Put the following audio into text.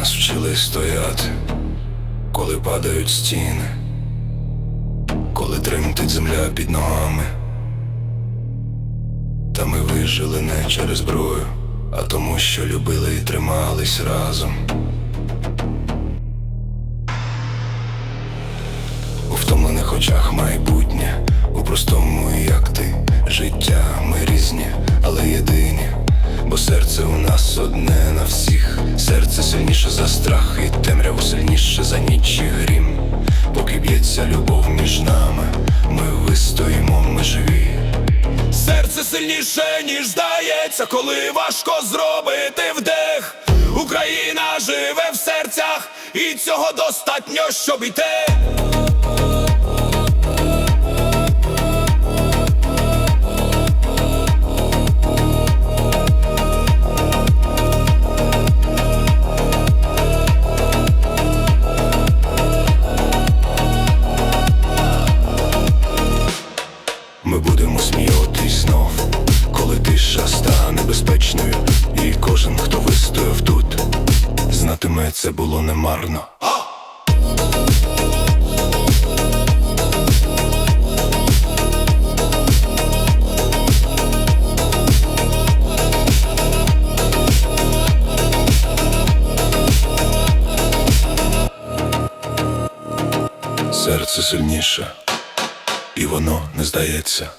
вчили стояти, коли падають стіни, коли тремтить земля під ногами. Та ми вижили не через зброю, а тому, що любили і тримались разом. У втомлених очах майбутнє, у простому, як ти, життя ми різні, але єдині, бо серце у нас одне всіх, серце сильніше за страх і темряву сильніше за ніч і грім. Поки б'ється любов між нами, ми вистоїмо, ми живі. Серце сильніше, ніж здається, коли важко зробити вдих. Україна живе в серцях, і цього достатньо, щоб іти. Ми будемо сміятись знов, коли тиша стане безпечною, і кожен, хто вистояв тут, знатиме, це було немарно. Серце сильніше, і воно не здається.